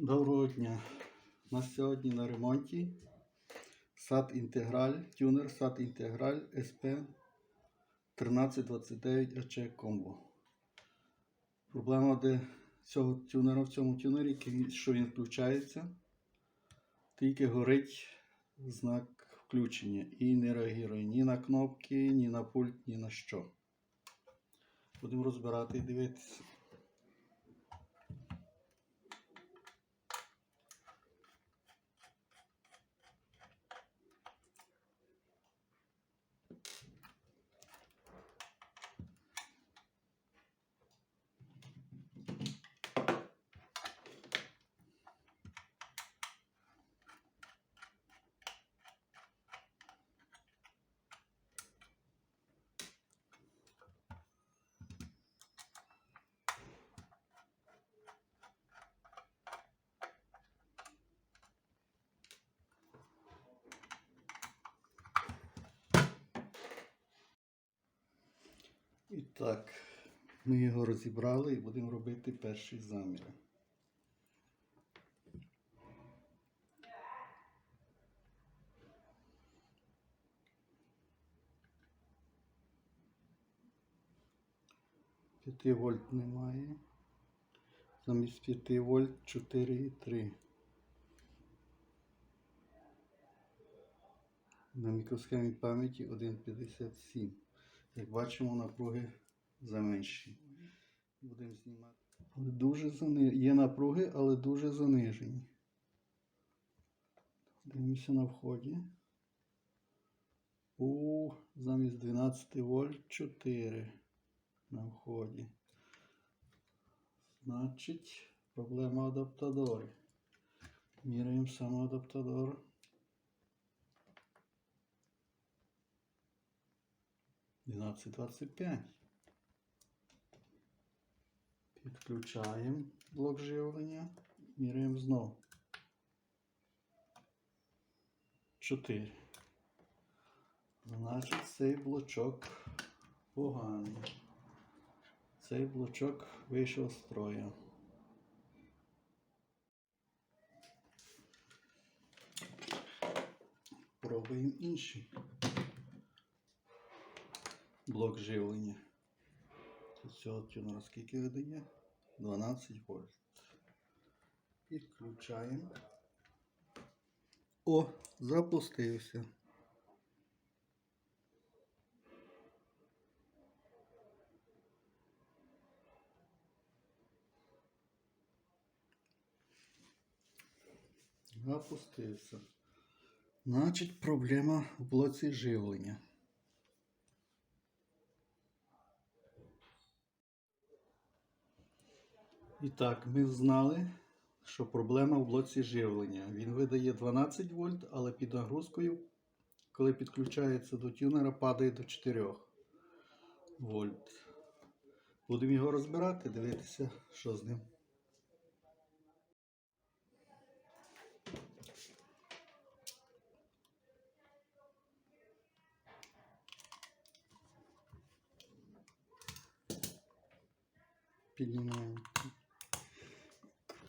Доброго дня. У нас сьогодні на ремонті сад Інтеграль, тюнер сад Інтеграль СП 1329 АЧ Комбо. Проблема де цього тюнера в цьому тюнері, що він включається, тільки горить знак включення і не реагує ні на кнопки, ні на пульт, ні на що. Будемо розбирати і дивитися. І так, ми його розібрали і будемо робити перші заміри. П'яти вольт немає. Замість 5 вольт 4,3. На мікросхемі пам'яті 1,57. Як бачимо, напруги заменші. Будемо знімати. Дуже зани... Є напруги, але дуже занижені. Дивимося на вході. У замість 12 вольт 4 на вході. Значить, проблема адаптадорів. Міряємо сам адаптадор. Двенадцать двадцать пять. Підключаємо блок живлення. Міряємо знову. 4. Значить, цей блочок поганий. Цей блочок вийшов з строю. Пробуємо інший блок живлення. Цього тюнера скільки видає? 12 вольт. Підключаємо. О, запустився. Запустився. Значить, проблема в блоці живлення. І так, ми знали, що проблема в блоці живлення. Він видає 12 вольт, але під нагрузкою, коли підключається до тюнера, падає до 4 вольт. Будемо його розбирати, дивитися, що з ним. Піднімаємо.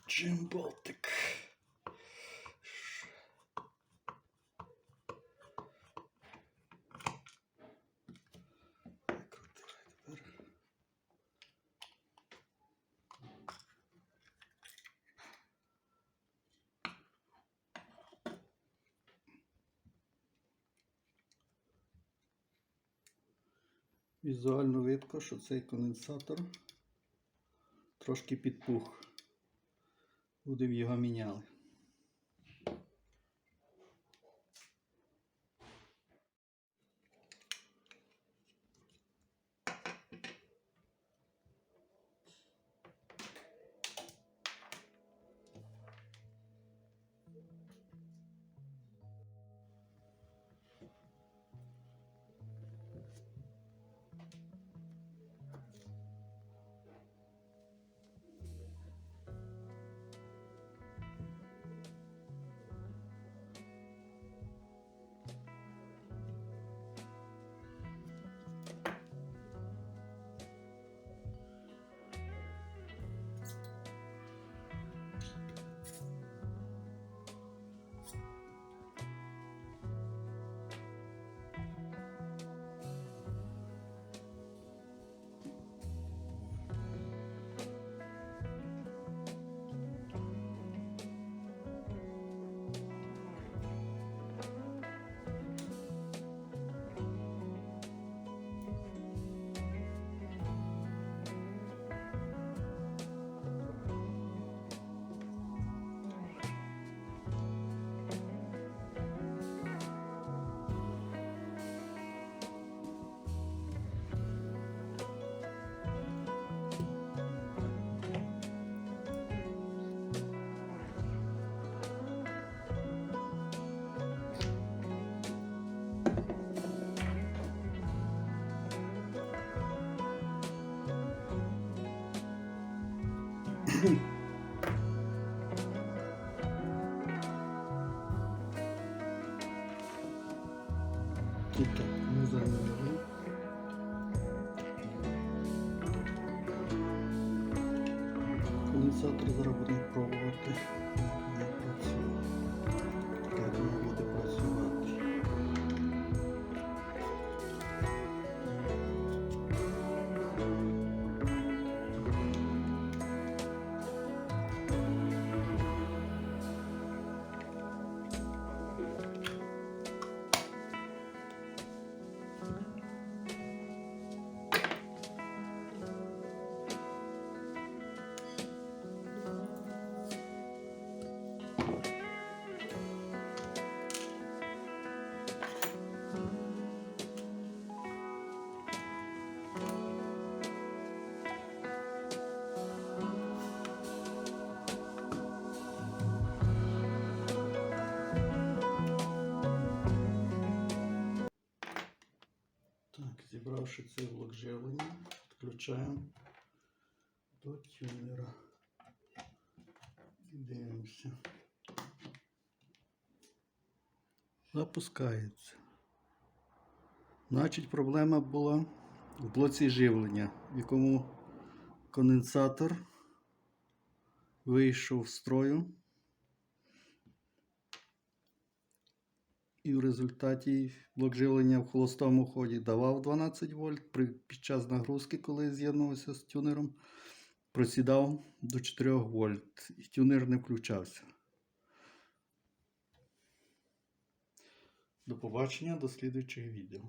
Кручим болтик. Візуально видно, що цей конденсатор трошки підпух. Будемо його міняли. Тільки не замінили. Конденсатор пробувати. як він працює. Цей блок живлення, підключаємо до тюнера. І дивимося. Запускається. Значить, проблема була в блоці живлення, в якому конденсатор вийшов з строю. І в результаті блок живлення в холостому ході давав 12 вольт. При, під час нагрузки, коли з'єднувався з тюнером, просідав до 4 вольт. І тюнер не включався. До побачення до слідуючих відео.